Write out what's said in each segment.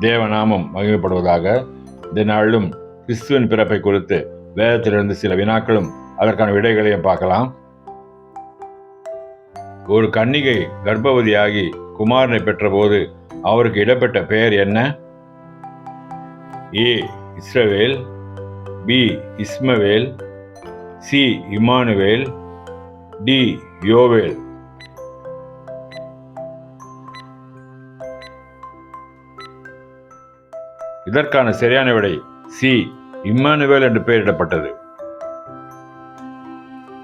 தேவநாமம் மகிமைப்படுவதாக இந்த நாளிலும் கிறிஸ்துவின் பிறப்பை குறித்து வேதத்திலிருந்து சில வினாக்களும் அதற்கான விடைகளையும் பார்க்கலாம். ஒரு கன்னிகை கர்ப்பவதியாகி குமாரனை பெற்றபோது அவருக்கு இடப்பெற்ற பெயர் என்ன? ஏ. இஸ்ரவேல் பி. இஸ்மவேல் சி. இமானுவேல் டி. யோவேல். இதற்கான சரியான விடை சி. இம்மானுவேல் என்று பெயரிடப்பட்டது.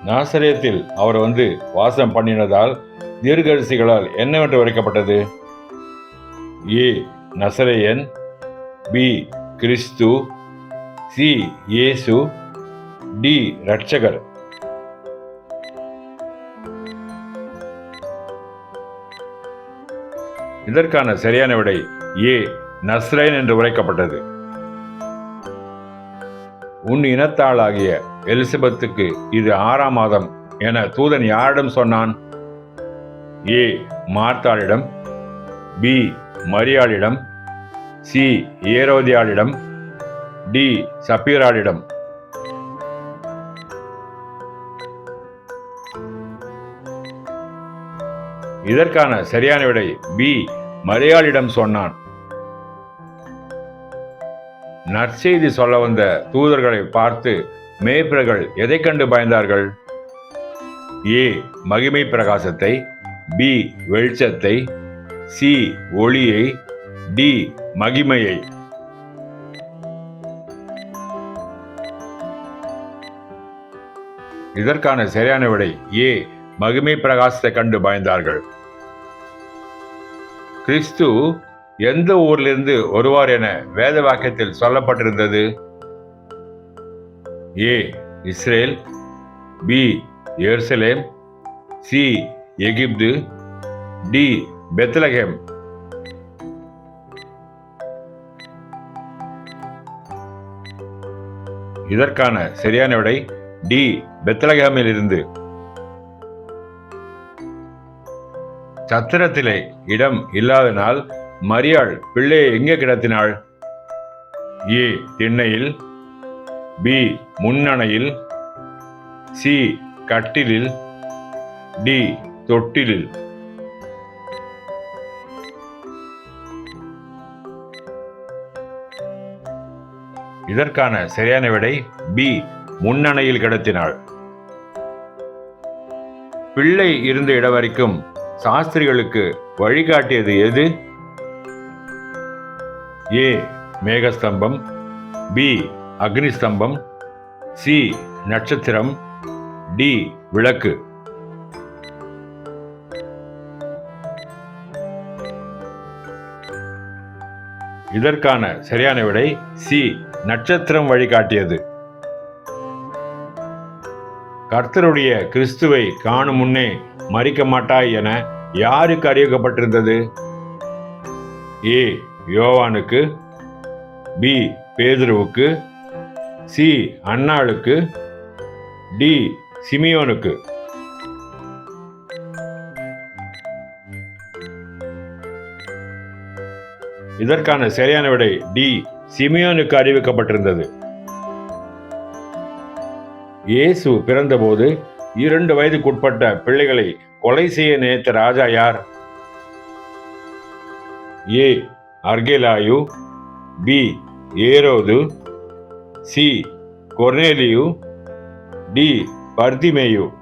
நாசரியத்தில் அவர் வந்து வாசம் பண்ணினதால் தீர்க்கரிசிகளால் என்னவென்று உரைக்கப்பட்டது? ஏ. நசரேயன் பி. கிறிஸ்து சி. இயேசு டி. ரட்சகர் இதற்கான சரியான விடை ஏ. நஸ்ரேன் என்று உரைக்கப்பட்டது. உன் இனத்தாளாகிய எலிசபெத்துக்கு இது ஆறாம் மாதம் என தூதன் யாரிடம் சொன்னான்? ஏ மார்த்தாளிடம். பி மரியாளிடம். சி ஏரோதியாளிடம். டி சப்பீராளிடம். இதற்கான சரியான விடை பி மரியாளிடம் சொன்னான். நற்செய்தி சொல்ல வந்த தூதர்களை பார்த்து மேய்ப்பர்கள் எதை கண்டு பயந்தார்கள்? ஏ. மகிமை பிரகாசத்தை பி. வெளிச்சத்தை சி. ஒளியை டி. மகிமையை. இதற்கான சரியான விடை ஏ. மகிமை பிரகாசத்தை கண்டு பயந்தார்கள். கிறிஸ்து எந்த ஊரிலிருந்து வருவார் என வேத வாக்கியத்தில் சொல்லப்பட்டிருந்தது? ஏ. Israel B. எருசலேம் சி. எகிப்து டி. பெத்லகேம் இதற்கான சரியான விடை டி. பெத்லகேமில் இருந்து சத்திரத்திலே இடம் இல்லாதனால் மரியாள் பிள்ளையை எங்கே கிடத்தினாள்? ஏ திண்ணையில். பி முன்னணையில். சி கட்டிலில். டி தொட்டிலில். இதற்கான சரியான விடை பி முன்னணையில் கிடத்தினாள். பிள்ளை இருந்த இடம் வரைக்கும் சாஸ்திரிகளுக்கு வழிகாட்டியது எது? ஏ மேகஸ்தம்பம் பி அக்னிஸ்தம்பம் சி நட்சத்திரம் டி விளக்கு. இதற்கான சரியான விடை சி நட்சத்திரம் வழிகாட்டியது கர்த்தருடைய கிறிஸ்துவை காணும் முன்னே மறிக்க மாட்டாய் என யாருக்கு அறிவிக்கப்பட்டிருந்தது? ஏ யோவானுக்கு பி பேதுருவுக்கு சி அண்ணாளுக்கு டி சிமியோனுக்கு. இதற்கான சரியான விடை டி சிமியோனுக்கு அறிவிக்கப்பட்டிருந்தது. இயேசு பிறந்தபோது இரண்டு வயதுக்குட்பட்ட பிள்ளைகளை கொலை செய்ய நினைத்த ராஜா யார்? ஏ அர்கெலாயு பி. ஏரோது சி. கொர்னேலியு டி. பர்திமேயு.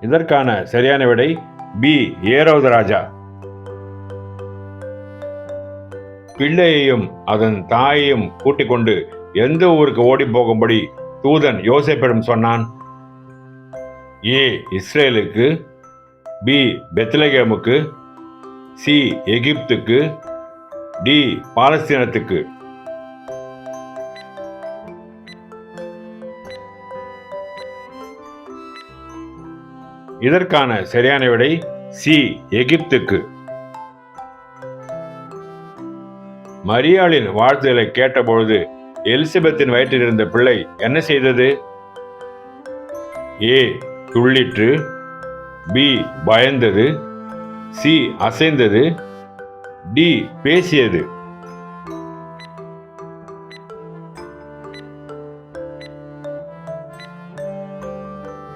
இதற்கான சரியான விடை பி. ஏரோது ராஜா. பிள்ளையையும் அதன் தாயையும் கூட்டிக் கொண்டு எந்த ஊருக்கு ஓடி போகும்படி தூதன் யோசேப்பிடம் சொன்னான்? ஏ இஸ்ரேலுக்கு பி பெத்லகேமுக்கு சி எகிப்துக்கு டி பாலஸ்தீனத்துக்கு. இதற்கான சரியான விடை சி எகிப்துக்கு. மரியாளின் வாழ்த்துதலை கேட்டபொழுது எலிசபெத்தின் வயிற்றில் இருந்த பிள்ளை என்ன செய்தது? ஏ துள்ளிற்று. பி. பயந்தது. சி. அசைந்தது. டி. பேசியது.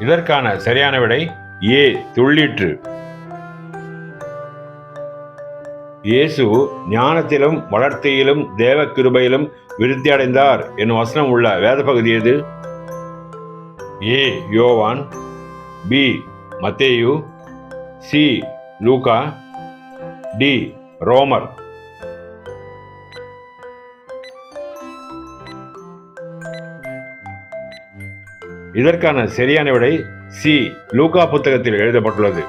இதற்கான சரியான விடை ஏ. துள்ளிற்று. இயேசு ஞானத்திலும் வளர்த்தியிலும் தேவ கிருபையிலும் விருத்தி அடைந்தார் என் வசனம் உள்ள வேத பகுதி எது? ஏ. யோவான் பி மத்தேயு சி லூகா டி ரோமர் இதற்கான சரியான விடை சி லூகா புத்தகத்தில் எழுதப்பட்டுள்ளது.